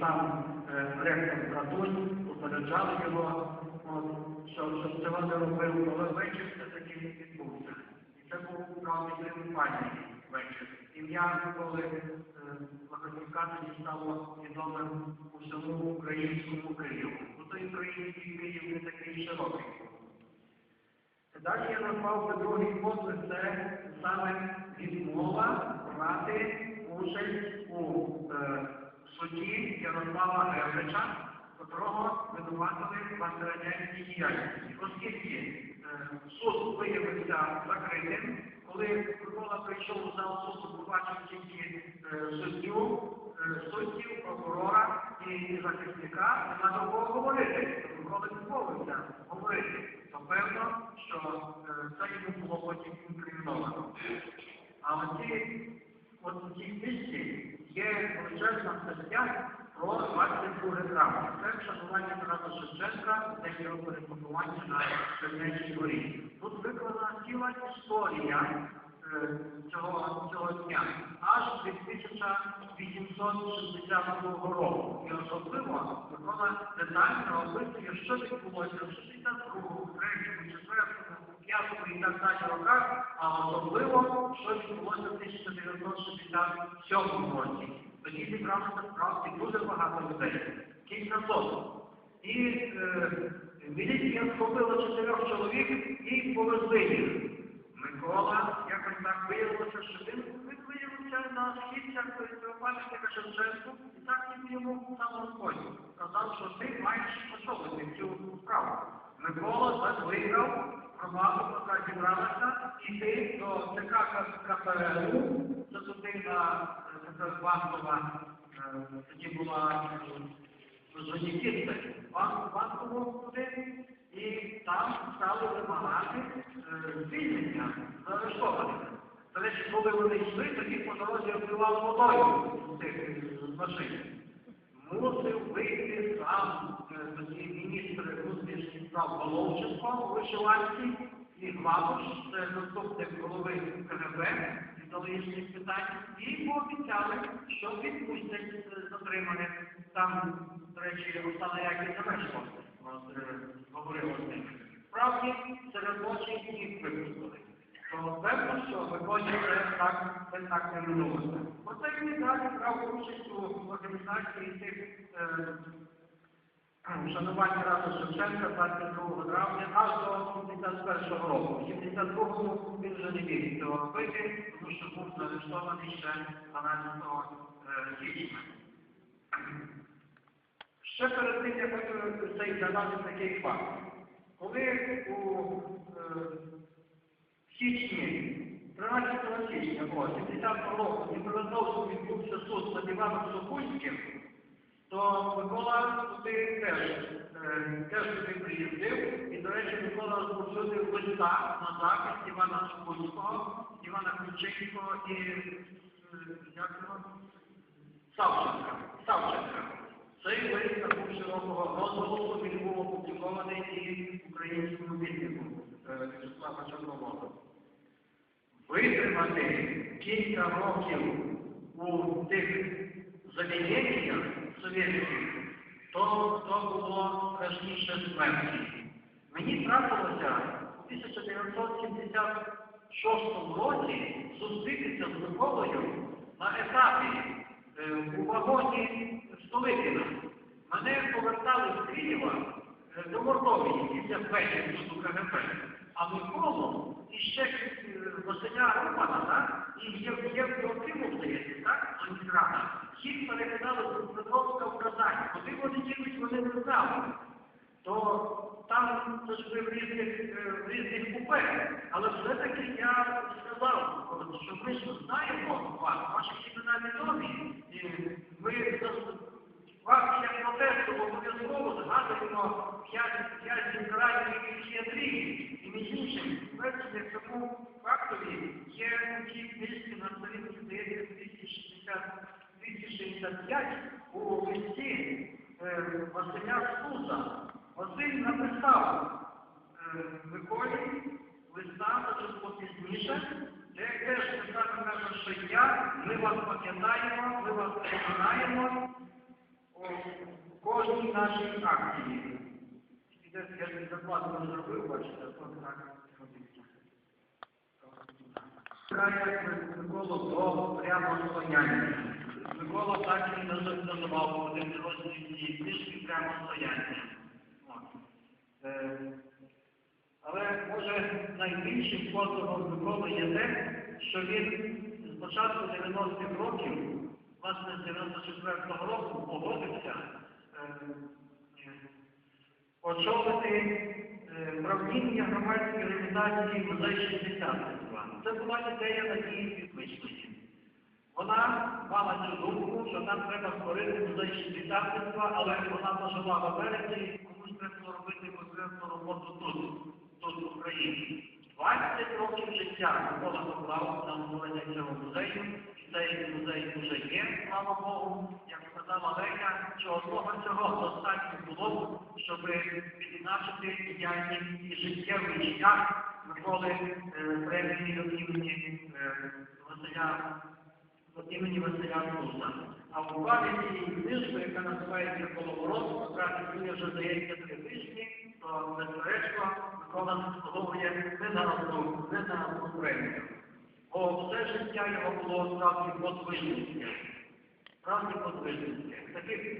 сам е, ректор Катунь, попереджали його, щоб цього не робив, але вечір все-таки відбувся. І це був справді триумфальний вечір. Ім'я Миколи е, тоді стало відомим у всьому українському Києву. Бо той український Київ не такий широкий. Далі я назвав би другий подвиг, це саме відмова брати участь у суді Ярослава Геврича, котрого винуватили антирадянській діяльності. Оскільки е, суд виявився закритим, коли Микола прийшов у зал суду, побачив тільки е, суддю, е, суддів, прокурора і захисника, треба було говорити. Микола відмовився говорити. То певно, що це йому було потім інкриміновано. А оці, от у цій книжці є величезна стаття про 22 травня. Це вшанування Тараса Шевченка, день його перепакування на Чернечій горі. Тут викладена ціла історія е, цього, цього дня, аж від 1862 року. І особливо Микола детально описує, що відбулося в 62-му, 3-му, 4-му, 5-му і так далі роках, а особливо, що відбулося в 1967 році. Тоді зібралося справді дуже багато людей, кілька сотень. І е, міліція схопила чотирьох чоловік і повезли їх. Микола, якось так виявилося, що він виявився на східцях пам'ятника Шевченку, і так він йому сам Господь сказав, що ти маєш очолити цю справу. Микола закликав громаду, яка зібралася, іти до ЦК КПРУ, туди на е, Банкова, е, тоді була Жоніківце, Банкову туди, і там стали вимагати е, звільнення заарештованих. До речі, коли вони йшли, тоді по дорозі обливали водою з е, машин. Мусив вийти сам тоді міністр внутрішніх справ Головченко у вишиванці і Гладуш, це заступник голови КГБ з залишних питань, і пообіцяли, що відпустять е, затриманих. Там, до речі, Оксана от, е, говорила з ним. Справді, серед ночі їх випустили. То певно, що це так, це так не минулося. Оце він далі брав участь у організації цих е, вшанувань Шевченка 22 травня аж до 71 року. В 72-му він вже не міг цього робити, тому що був заарештований ще 12 е, січня. Ще перед тим, як е, цей згадати такий факт. Коли у е, січні, 13 січня, о, 70 року, Дніпропетровську відбувся суд над Іваном Сокульським, то Микола туди теж, е, теж туди приїздив, і, до речі, Микола розповсюдив листа на захист Івана Сокульського, Івана Ключинського і е, як його? Савченка. Савченка. Цей лист набув широкого розголосу, він був опублікований і українському віснику Вячеслава Чорновола. Витримати кілька років у тих завінєннях совєтських, то, то було страшніше смерті. Мені трапилося у 1976 році зустрітися з Миколою на етапі е, у вагоні Столипіна. Мене повертали з Києва е, до Мордовії після вечір суду КГБ. А Миколу і ще е, Василя Романа, так? І є в здається, так? Ленинграда. Їх перекидали з Петровська в Казань. Куди вони знали. То там це ж в різних, е, в різних купе. Але все-таки я сказав, що ми ж знаємо вас, ваші імена відомі, і ми вас як протесту обов'язково згадуємо п'ять літератів психіатрії і між іншим версія цьому фактові є у цій книжці на сторінці здається 260 265 у листі Василя Стуза. Василь написав е, Миколі листа, було пізніше, де теж Михайло каже, що я, ми вас пам'ятаємо, ми вас пам'ятаємо, О, в кожній нашій акції. Я ж не зробив, бачите, а то так робиться. До прямо стояння. Микола так і наз- називав один розділ цієї книжки прямо стояння. От. Е, Але може найбільшим подвигом Миколи є те, що він з початку 90-х років, власне з 94-го року, погодився е, е, очолити е, правління громадської організації музей шістдесятництва. Це була ідея Надії Підвищої. Вона мала цю думку, що нам треба створити музей шістдесятництва, але вона пожила в Америці, треба робити конкретну роботу тут, тут в Україні. 20 років життя Микола поклав на створення цього музею, і цей музей вже є, слава Богу, як сказала Леся, що одного цього достатньо було, щоб відзначити діяльність і життєвий шлях Миколи е, премії від імені е, Василя від імені Василя Туса. А в цієї книжки, яка називається Коловорот, яка існує вже здається три тижні, то безперечно Микола заслуговує не на одну, не на одну премію. Бо все життя його було справді подвижницьке. Справді подвижницьке.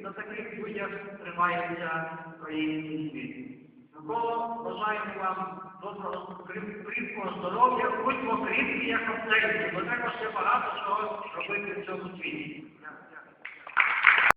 На таких людях тримається український світ. Микола, бажаємо вам доброго, кріп- кріпкого здоров'я, будьмо кріпкі, як оцей, бо треба ще багато чого робити в цьому світі.